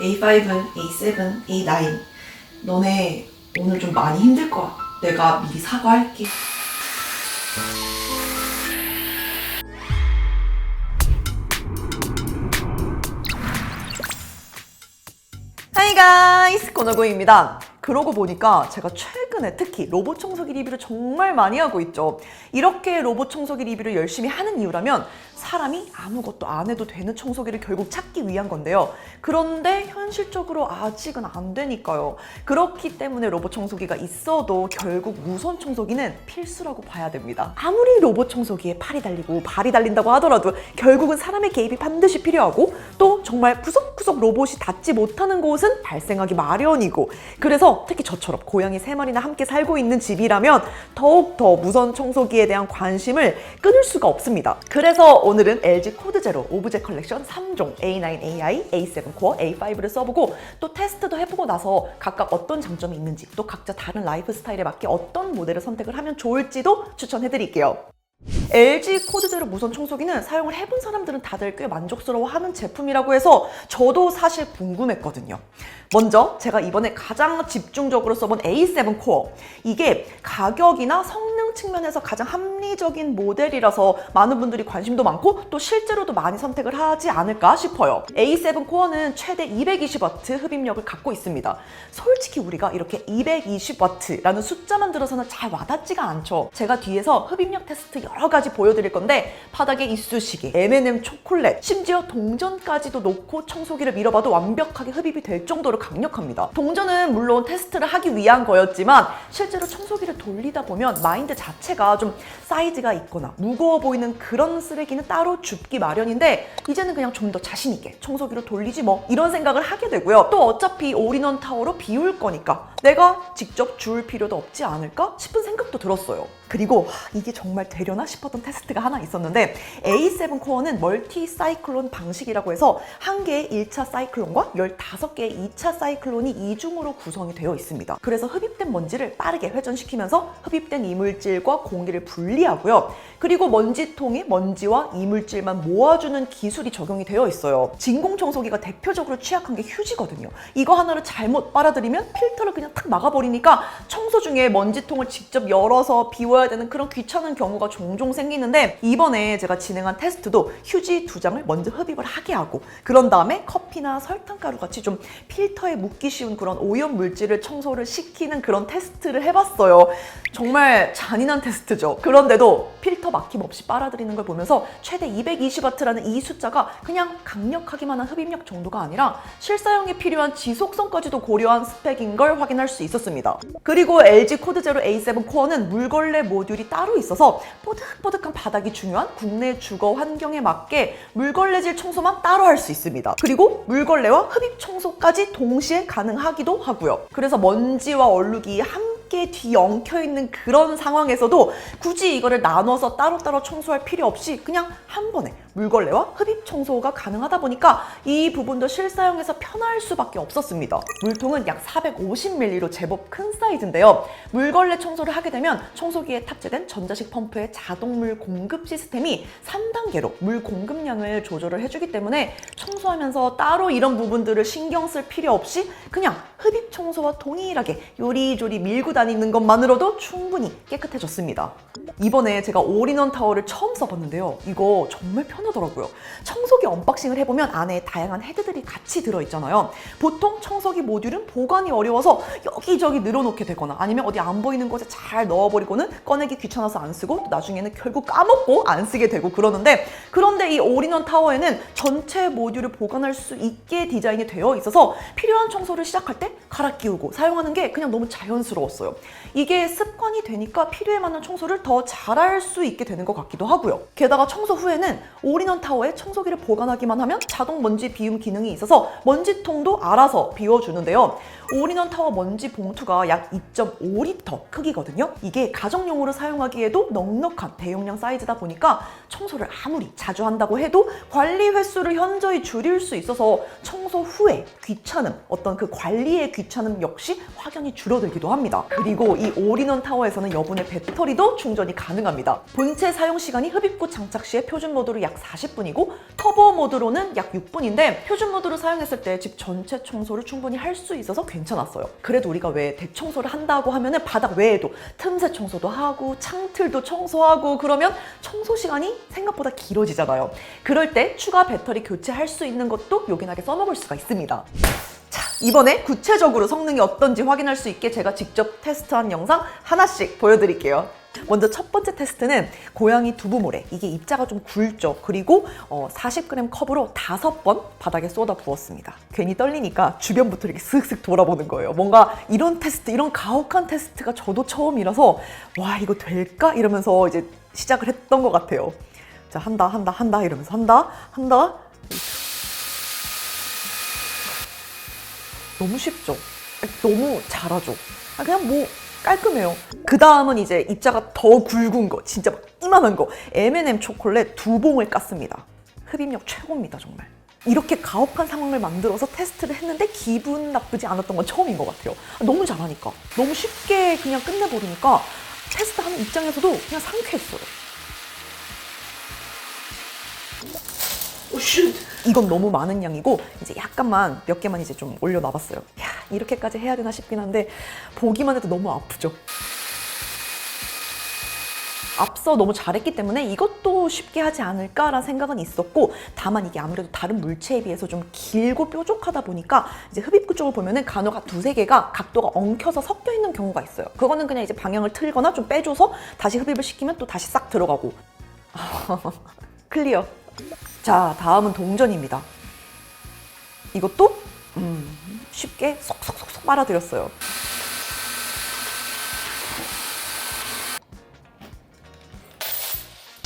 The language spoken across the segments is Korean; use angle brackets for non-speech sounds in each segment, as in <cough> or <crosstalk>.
A5, A7, A9 너네 오늘 좀 많이 힘들 거야. 내가 미리 사과할게. 하이 가이스 코너고입니다. 그러고 보니까 제가 최근 에 특히 로봇 청소기 리뷰를 정말 많이 하고 있죠. 이렇게 로봇 청소기 리뷰를 열심히 하는 이유라면 사람이 아무것도 안 해도 되는 청소기를 결국 찾기 위한 건데요. 그런데 현실적으로 아직은 안 되니까요. 그렇기 때문에 로봇 청소기가 있어도 결국 무선 청소기는 필수라고 봐야 됩니다. 아무리 로봇 청소기에 팔이 달리고 발이 달린다고 하더라도 결국은 사람의 개입이 반드시 필요하고 또 정말 구석구석 로봇이 닿지 못하는 곳은 발생하기 마련이고 그래서 특히 저처럼 고양이 세 마리나 함께 살고 있는 집이라면 더욱 더 무선 청소기에 대한 관심을 끊을 수가 없습니다. 그래서 오늘은 LG 코드 제로 오브제 컬렉션 3종 A9AI, A7 코어, A5를 써보고 또 테스트도 해보고 나서 각각 어떤 장점이 있는지 또 각자 다른 라이프 스타일에 맞게 어떤 모델을 선택을 하면 좋을지도 추천해드릴게요. LG 코드 제로 무선 청소기는 사용을 해본 사람들은 다들 꽤 만족스러워하는 제품이라고 해서 저도 사실 궁금했거든요. 먼저 제가 이번에 가장 집중적으로 써본 A7 코어 이게 가격이나 성능 측면에서 가장 합리적인 모델이라서 많은 분들이 관심도 많고 또 실제로도 많이 선택을 하지 않을까 싶어요. A7 코어는 최대 220W 흡입력을 갖고 있습니다. 솔직히 우리가 이렇게 220W라는 숫자만 들어서는 잘 와닿지가 않죠. 제가 뒤에서 흡입력 테스트 여러 가지 보여드릴 건데 바닥에 이쑤시개, M&M 초콜릿, 심지어 동전까지도 놓고 청소기를 밀어봐도 완벽하게 흡입이 될 정도로 강력합니다. 동전은 물론 테스트를 하기 위한 거였지만 실제로 청소기를 돌리다 보면 마인드 자체가 좀 사이즈가 있거나 무거워 보이는 그런 쓰레기는 따로 줍기 마련인데 이제는 그냥 좀 더 자신 있게 청소기로 돌리지 뭐 이런 생각을 하게 되고요. 또 어차피 올인원 타워로 비울 거니까 내가 직접 줄 필요도 없지 않을까 싶은 생각도 들었어요. 그리고 하, 이게 정말 되려나 싶었던 테스트가 하나 있었는데 A7 코어는 멀티 사이클론 방식이라고 해서 한 개의 1차 사이클론과 15개의 2차 사이클론이 이중으로 구성이 되어 있습니다. 그래서 흡입된 먼지를 빠르게 회전시키면서 흡입된 이물질과 공기를 분리하고요. 그리고 먼지통에 먼지와 이물질만 모아주는 기술이 적용이 되어 있어요. 진공 청소기가 대표적으로 취약한 게 휴지거든요. 이거 하나를 잘못 빨아들이면 필터를 그냥 탁 막아버리니까 청소 중에 먼지통을 직접 열어서 비워야 되는 그런 귀찮은 경우가 종종 생 기는데 이번에 제가 진행한 테스트도 휴지 두 장을 먼저 흡입을 하게 하고 그런 다음에 커피나 설탕가루 같이 좀 필터에 묻기 쉬운 그런 오염 물질을 청소를 시키는 그런 테스트를 해봤어요. 정말 잔인한 테스트죠. 그런데도 필터 막힘 없이 빨아들이는 걸 보면서 최대 220W라는 이 숫자가 그냥 강력하기만 한 흡입력 정도가 아니라 실사용에 필요한 지속성까지도 고려한 스펙인 걸 확인할 수 있었습니다. 그리고 LG 코드 제로 A7 코어는 물걸레 모듈이 따로 있어서 뽀득뽀득 한 바닥이 중요한 국내 주거 환경에 맞게 물걸레질 청소만 따로 할 수 있습니다. 그리고 물걸레와 흡입 청소까지 동시에 가능하기도 하고요. 그래서 먼지와 얼룩이 함께 뒤엉켜 있는 그런 상황에서도 굳이 이거를 나눠서 따로따로 청소할 필요 없이 그냥 한 번에 물걸레와 흡입 청소가 가능하다 보니까 이 부분도 실사용에서 편할 수밖에 없었습니다. 물통은 약 450ml로 제법 큰 사이즈인데요. 물걸레 청소를 하게 되면 청소기에 탑재된 전자식 펌프의 자동물 공급 시스템이 3단계로 물 공급량을 조절을 해주기 때문에 청소하면서 따로 이런 부분들을 신경 쓸 필요 없이 그냥 흡입 청소와 동일하게 요리조리 밀고 다니는 것만으로도 충분히 깨끗해졌습니다. 이번에 제가 올인원 타워를 처음 써봤는데요. 이거 정말 편 하더라고요. 청소기 언박싱을 해보면 안에 다양한 헤드들이 같이 들어있잖아요. 보통 청소기 모듈은 보관이 어려워서 여기저기 늘어놓게 되거나 아니면 어디 안 보이는 곳에 잘 넣어버리고는 꺼내기 귀찮아서 안 쓰고 또 나중에는 결국 까먹고 안 쓰게 되고 그러는데 그런데 이 올인원 타워에는 전체 모듈을 보관할 수 있게 디자인이 되어 있어서 필요한 청소를 시작할 때 갈아 끼우고 사용하는 게 그냥 너무 자연스러웠어요. 이게 습관이 되니까 필요에 맞는 청소를 더 잘할 수 있게 되는 것 같기도 하고요. 게다가 청소 후에는 올인원 타워에 청소기를 보관하기만 하면 자동 먼지 비움 기능이 있어서 먼지통도 알아서 비워주는데요. 올인원 타워 먼지 봉투가 약 2.5리터 크기거든요. 이게 가정용으로 사용하기에도 넉넉한 대용량 사이즈다 보니까 청소를 아무리 자주 한다고 해도 관리 횟수를 현저히 줄일 수 있어서 청소 후에 귀찮음, 어떤 그 관리의 귀찮음 역시 확연히 줄어들기도 합니다. 그리고 이 올인원 타워에서는 여분의 배터리도 충전이 가능합니다. 본체 사용 시간이 흡입구 장착 시에 표준 모드로 약 40분이고 터보 모드로는 약 6분인데 표준 모드로 사용했을 때 집 전체 청소를 충분히 할 수 있어서 괜찮았어요. 그래도 우리가 왜 대청소를 한다고 하면은 바닥 외에도 틈새 청소도 하고 창틀도 청소하고 그러면 청소 시간이 생각보다 길어지잖아요. 그럴 때 추가 배터리 교체할 수 있는 것도 요긴하게 써먹을 수가 있습니다. 자, 이번에 구체적으로 성능이 어떤지 확인할 수 있게 제가 직접 테스트한 영상 하나씩 보여드릴게요. 먼저 첫 번째 테스트는 고양이 두부 모래. 이게 입자가 좀 굵죠. 그리고 어, 40g 컵으로 다섯 번 바닥에 쏟아 부었습니다. 괜히 떨리니까 주변부터 이렇게 슥슥 돌아보는 거예요. 뭔가 이런 테스트, 이런 가혹한 테스트가 저도 처음이라서 와 이거 될까 이러면서 이제 시작을 했던 것 같아요. 자 한다 한다 한다 이러면서 한다 한다 너무 쉽죠? 너무 잘하죠? 아, 그냥 뭐 깔끔해요. 그 다음은 이제 입자가 더 굵은 거, 진짜 막 이만한 거. M&M 초콜릿 두 봉을 깠습니다. 흡입력 최고입니다, 정말. 이렇게 가혹한 상황을 만들어서 테스트를 했는데 기분 나쁘지 않았던 건 처음인 것 같아요. 아, 너무 잘하니까. 너무 쉽게 그냥 끝내버리니까 테스트하는 입장에서도 그냥 상쾌했어요. 이건 너무 많은 양이고 이제 약간만 몇 개만 이제 좀 올려놔봤어요. 야 이렇게까지 해야 되나 싶긴 한데 보기만 해도 너무 아프죠. 앞서 너무 잘했기 때문에 이것도 쉽게 하지 않을까라는 생각은 있었고 다만 이게 아무래도 다른 물체에 비해서 좀 길고 뾰족하다 보니까 이제 흡입구 쪽을 보면은 간혹 두세 개가 각도가 엉켜서 섞여 있는 경우가 있어요. 그거는 그냥 이제 방향을 틀거나 좀 빼줘서 다시 흡입을 시키면 또 다시 싹 들어가고 <laughs> 클리어. 자, 다음은 동전입니다. 이것도 음, 쉽게 쏙쏙쏙쏙 빨아들였어요.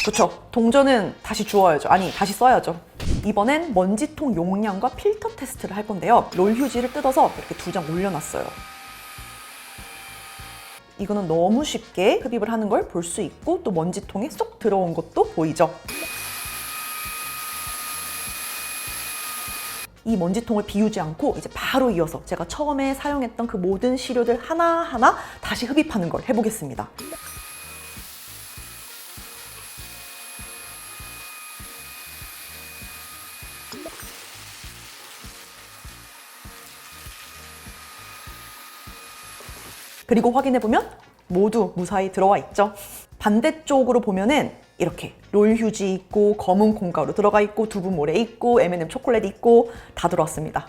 그렇죠. 동전은 다시 주워야죠. 아니, 다시 써야죠. 이번엔 먼지통 용량과 필터 테스트를 할 건데요. 롤 휴지를 뜯어서 이렇게 두 장 올려놨어요. 이거는 너무 쉽게 흡입을 하는 걸 볼 수 있고 또 먼지통에 쏙 들어온 것도 보이죠. 이 먼지통을 비우지 않고 이제 바로 이어서 제가 처음에 사용했던 그 모든 시료들 하나하나 다시 흡입하는 걸 해보겠습니다. 그리고 확인해보면 모두 무사히 들어와 있죠. 반대쪽으로 보면은 이렇게 롤 휴지 있고 검은 콩가루 들어가 있고 두부 모래 있고 M&M 초콜릿 있고 다 들어왔습니다.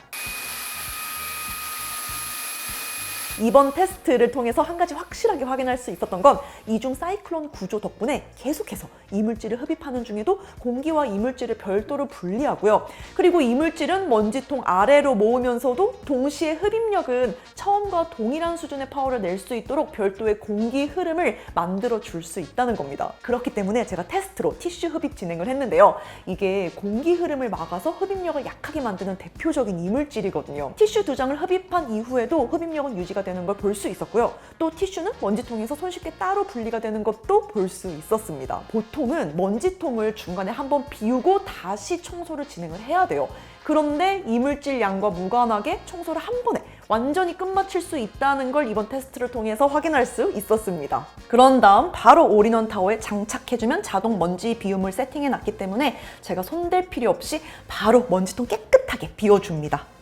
이번 테스트를 통해서 한 가지 확실하게 확인할 수 있었던 건 이중 사이클론 구조 덕분에 계속해서 이물질을 흡입하는 중에도 공기와 이물질을 별도로 분리하고요. 그리고 이물질은 먼지통 아래로 모으면서도 동시에 흡입력은 처음과 동일한 수준의 파워를 낼 수 있도록 별도의 공기 흐름을 만들어 줄 수 있다는 겁니다. 그렇기 때문에 제가 테스트로 티슈 흡입 진행을 했는데요. 이게 공기 흐름을 막아서 흡입력을 약하게 만드는 대표적인 이물질이거든요. 티슈 두 장을 흡입한 이후에도 흡입력은 유지가 되는 걸 볼 수 있었고요. 또 티슈는 먼지통에서 손쉽게 따로 분리가 되는 것도 볼 수 있었습니다. 보통은 먼지통을 중간에 한번 비우고 다시 청소를 진행을 해야 돼요. 그런데 이물질 양과 무관하게 청소를 한 번에 완전히 끝마칠 수 있다는 걸 이번 테스트를 통해서 확인할 수 있었습니다. 그런 다음 바로 올인원 타워에 장착해주면 자동 먼지 비움을 세팅해 놨기 때문에 제가 손댈 필요 없이 바로 먼지통 깨끗하게 비워줍니다.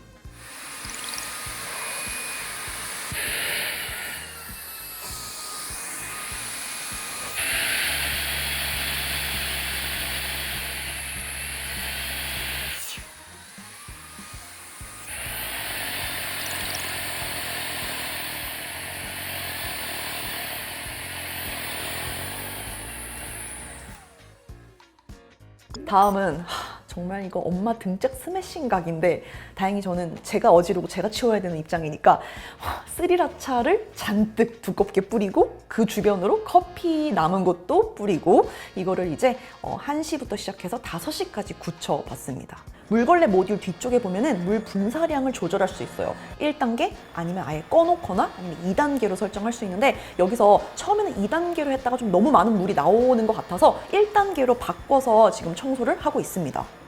다음은 하, 정말 이거 엄마 등짝 스매싱 각인데 다행히 저는 제가 어지르고 제가 치워야 되는 입장이니까 하, 스리라차를 잔뜩 두껍게 뿌리고 그 주변으로 커피 남은 것도 뿌리고 이거를 이제 어, 1시부터 시작해서 5시까지 굳혀봤습니다. 물걸레 모듈 뒤쪽에 보면은 물 분사량을 조절할 수 있어요. 1단계 아니면 아예 꺼놓거나 아니면 2단계로 설정할 수 있는데 여기서 처음에는 2단계로 했다가 좀 너무 많은 물이 나오는 것 같아서 1단계로 바꿔서 지금 청소를 하고 있습니다.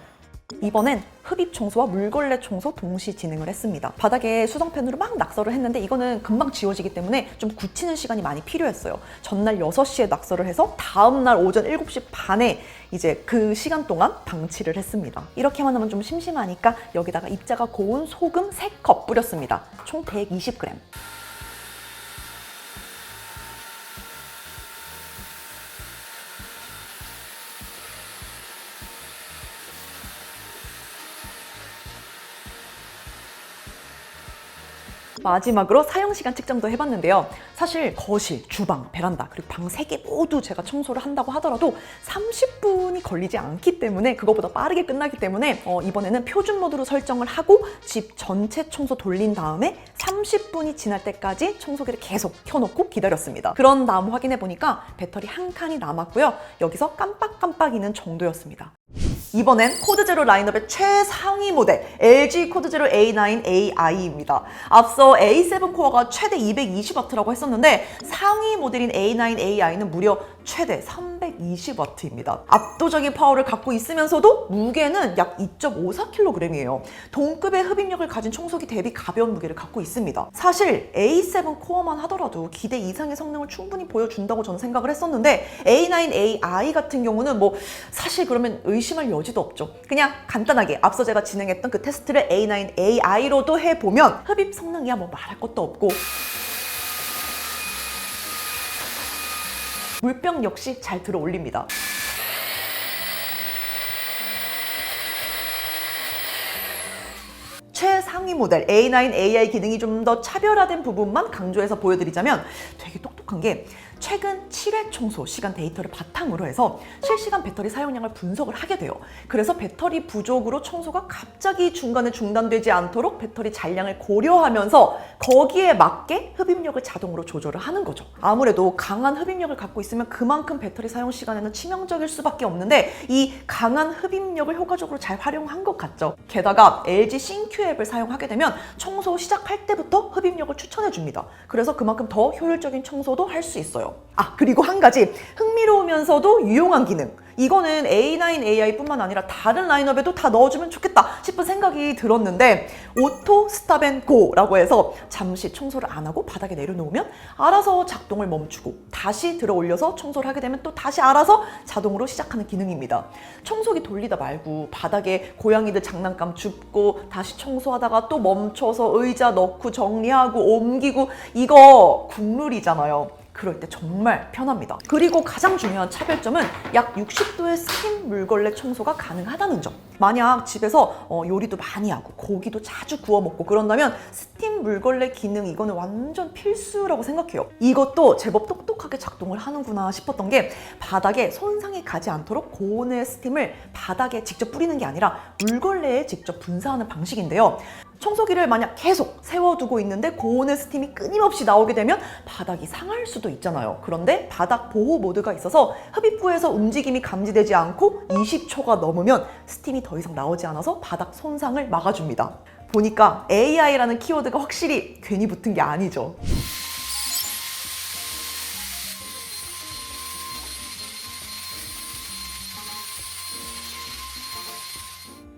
이번엔 흡입 청소와 물걸레 청소 동시 진행을 했습니다. 바닥에 수성펜으로 막 낙서를 했는데 이거는 금방 지워지기 때문에 좀 굳히는 시간이 많이 필요했어요. 전날 6시에 낙서를 해서 다음날 오전 7시 반에 이제 그 시간 동안 방치를 했습니다. 이렇게만 하면 좀 심심하니까 여기다가 입자가 고운 소금 3컵 뿌렸습니다. 총 120g. 마지막으로 사용시간 측정도 해봤는데요. 사실 거실, 주방, 베란다, 그리고 방 3개 모두 제가 청소를 한다고 하더라도 30분이 걸리지 않기 때문에 그거보다 빠르게 끝나기 때문에 어, 이번에는 표준 모드로 설정을 하고 집 전체 청소 돌린 다음에 30분이 지날 때까지 청소기를 계속 켜놓고 기다렸습니다. 그런 다음 확인해 보니까 배터리 한 칸이 남았고요. 여기서 깜빡깜빡이는 정도였습니다. 이번엔 코드 제로 라인업의 최상위 모델 LG 코드 제로 A9AI입니다. 앞서 A7 코어가 최대 220W라고 했었는데 상위 모델인 A9AI는 무려 최대 320W입니다. 압도적인 파워를 갖고 있으면서도 무게는 약 2.54kg이에요. 동급의 흡입력을 가진 청소기 대비 가벼운 무게를 갖고 있습니다. 사실 A7 코어만 하더라도 기대 이상의 성능을 충분히 보여준다고 저는 생각을 했었는데 A9AI 같은 경우는 뭐 사실 그러면 의심할 여지도 없죠. 그냥 간단하게 앞서 제가 진행했던 그 테스트를 A9AI로도 해보면 흡입 성능이야 뭐 말할 것도 없고 물병 역시 잘 들어 올립니다. 최상위 모델 A9AI 기능이 좀 더 차별화된 부분만 강조해서 보여드리자면 되게 똑똑한 게 최근 7회 청소 시간 데이터를 바탕으로 해서 실시간 배터리 사용량을 분석을 하게 돼요. 그래서 배터리 부족으로 청소가 갑자기 중간에 중단되지 않도록 배터리 잔량을 고려하면서 거기에 맞게 흡입력을 자동으로 조절을 하는 거죠. 아무래도 강한 흡입력을 갖고 있으면 그만큼 배터리 사용 시간에는 치명적일 수밖에 없는데 이 강한 흡입력을 효과적으로 잘 활용한 것 같죠. 게다가 LG 신큐 앱을 사용하게 되면 청소 시작할 때부터 흡입력을 추천해 줍니다. 그래서 그만큼 더 효율적인 청소도 할 수 있어요. 아, 그리고 한 가지 흥미로우면서도 유용한 기능. 이거는 A9AI뿐만 아니라 다른 라인업에도 다 넣어주면 좋겠다 싶은 생각이 들었는데 오토 스탑 앤 고라고 해서 잠시 청소를 안 하고 바닥에 내려놓으면 알아서 작동을 멈추고 다시 들어 올려서 청소를 하게 되면 또 다시 알아서 자동으로 시작하는 기능입니다. 청소기 돌리다 말고 바닥에 고양이들 장난감 줍고 다시 청소하다가 또 멈춰서 의자 넣고 정리하고 옮기고 이거 국룰이잖아요. 그럴 때 정말 편합니다. 그리고 가장 중요한 차별점은 약 60도의 스팀 물걸레 청소가 가능하다는 점. 만약 집에서 어, 요리도 많이 하고 고기도 자주 구워 먹고 그런다면 스팀 물걸레 기능 이거는 완전 필수라고 생각해요. 이것도 제법 똑똑하게 작동을 하는구나 싶었던 게 바닥에 손상이 가지 않도록 고온의 스팀을 바닥에 직접 뿌리는 게 아니라 물걸레에 직접 분사하는 방식인데요. 청소기를 만약 계속 세워두고 있는데 고온의 스팀이 끊임없이 나오게 되면 바닥이 상할 수도 있잖아요. 그런데 바닥 보호 모드가 있어서 흡입구에서 움직임이 감지되지 않고 20초가 넘으면 스팀이 더 이상 나오지 않아서 바닥 손상을 막아줍니다. 보니까 AI라는 키워드가 확실히 괜히 붙은 게 아니죠.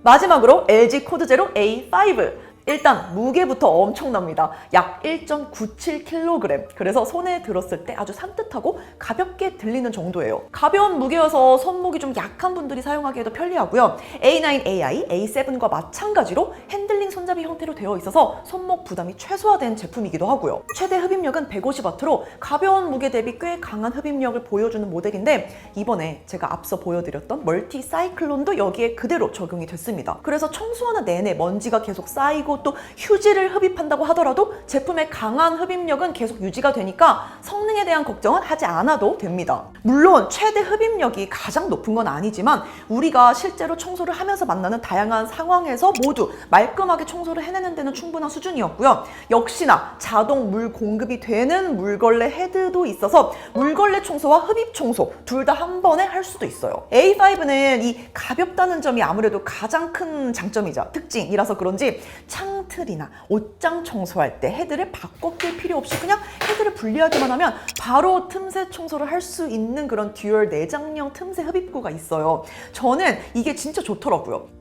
마지막으로 LG 코드 제로 A5. 일단 무게부터 엄청납니다. 약 1.97kg. 그래서 손에 들었을 때 아주 산뜻하고 가볍게 들리는 정도예요. 가벼운 무게여서 손목이 좀 약한 분들이 사용하기에도 편리하고요. A9AI, A7과 마찬가지로 핸들링 손잡이 형태로 되어 있어서 손목 부담이 최소화된 제품이기도 하고요. 최대 흡입력은 150W로 가벼운 무게 대비 꽤 강한 흡입력을 보여주는 모델인데 이번에 제가 앞서 보여드렸던 멀티 사이클론도 여기에 그대로 적용이 됐습니다. 그래서 청소하는 내내 먼지가 계속 쌓이고 또 휴지를 흡입한다고 하더라도 제품의 강한 흡입력은 계속 유지가 되니까 성능에 대한 걱정은 하지 않아도 됩니다. 물론 최대 흡입력이 가장 높은 건 아니지만 우리가 실제로 청소를 하면서 만나는 다양한 상황에서 모두 말끔하게 청소를 해내는 데는 충분한 수준이었고요. 역시나 자동 물 공급이 되는 물걸레 헤드도 있어서 물걸레 청소와 흡입 청소 둘 다 한 번에 할 수도 있어요. A5는 이 가볍다는 점이 아무래도 가장 큰 장점이자 특징이라서 그런지 창틀이나 옷장 청소할 때 헤드를 바꿔 낄 필요 없이 그냥 헤드를 분리하기만 하면 바로 틈새 청소를 할 수 있는 그런 듀얼 내장형 틈새 흡입구가 있어요. 저는 이게 진짜 좋더라고요.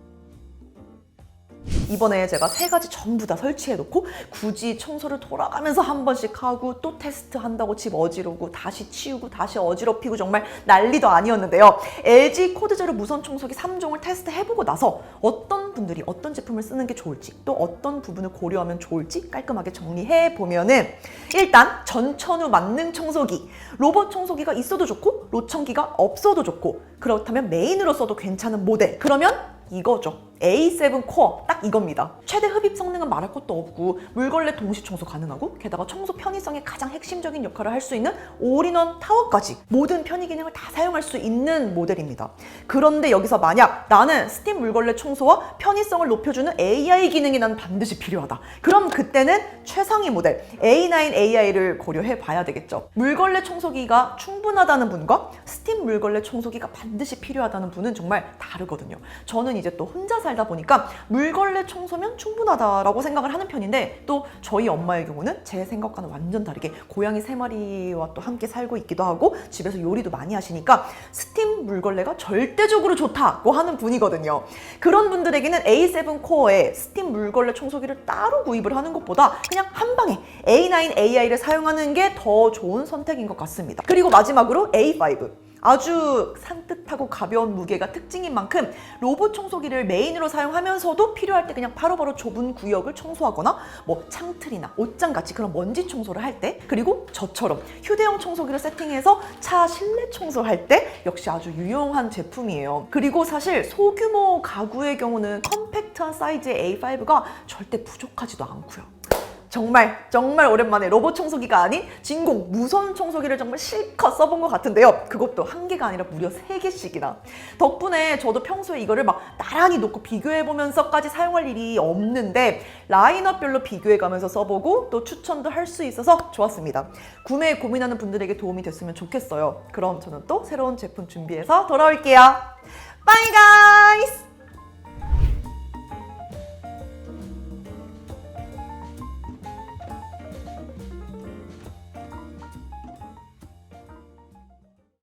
이번에 제가 세 가지 전부 다 설치해 놓고 굳이 청소를 돌아가면서 한 번씩 하고 또 테스트 한다고 집 어지르고 다시 치우고 다시 어지럽히고 정말 난리도 아니었는데요. LG 코드 제로 무선 청소기 3종을 테스트 해보고 나서 어떤 분들이 어떤 제품을 쓰는 게 좋을지 또 어떤 부분을 고려하면 좋을지 깔끔하게 정리해 보면은 일단 전천후 만능 청소기 로봇 청소기가 있어도 좋고 로청기가 없어도 좋고 그렇다면 메인으로 써도 괜찮은 모델 그러면 이거죠. A7 코어 딱 이겁니다. 최대 흡입 성능은 말할 것도 없고 물걸레 동시 청소 가능하고 게다가 청소 편의성의 가장 핵심적인 역할을 할 수 있는 올인원 타워까지 모든 편의 기능을 다 사용할 수 있는 모델입니다. 그런데 여기서 만약 나는 스팀 물걸레 청소와 편의성을 높여주는 AI 기능이 난 반드시 필요하다. 그럼 그때는 최상위 모델 A9 AI를 고려해 봐야 되겠죠. 물걸레 청소기가 충분하다는 분과 스팀 물걸레 청소기가 반드시 필요하다는 분은 정말 다르거든요. 저는 이제 또 혼자 살다 보니까 물걸레 청소면 충분하다라고 생각을 하는 편인데 또 저희 엄마의 경우는 제 생각과는 완전 다르게 고양이 세 마리와 또 함께 살고 있기도 하고 집에서 요리도 많이 하시니까 스팀 물걸레가 절대적으로 좋다고 하는 분이거든요. 그런 분들에게는 A7 코어에 스팀 물걸레 청소기를 따로 구입을 하는 것보다 그냥 한 방에 A9 AI를 사용하는 게 더 좋은 선택인 것 같습니다. 그리고 마지막으로 A5. 아주 산뜻하고 가벼운 무게가 특징인 만큼 로봇 청소기를 메인으로 사용하면서도 필요할 때 그냥 바로 바로 좁은 구역을 청소하거나 뭐 창틀이나 옷장 같이 그런 먼지 청소를 할 때 그리고 저처럼 휴대용 청소기를 세팅해서 차 실내 청소할 때 역시 아주 유용한 제품이에요. 그리고 사실 소규모 가구의 경우는 컴팩트한 사이즈의 A5가 절대 부족하지도 않고요. 정말 정말 오랜만에 로봇 청소기가 아닌 진공 무선 청소기를 정말 실컷 써본 것 같은데요. 그것도 한 개가 아니라 무려 세 개씩이나. 덕분에 저도 평소에 이거를 막 나란히 놓고 비교해보면서까지 사용할 일이 없는데 라인업별로 비교해가면서 써보고 또 추천도 할 수 있어서 좋았습니다. 구매 고민하는 분들에게 도움이 됐으면 좋겠어요. 그럼 저는 또 새로운 제품 준비해서 돌아올게요. 바이 가이스!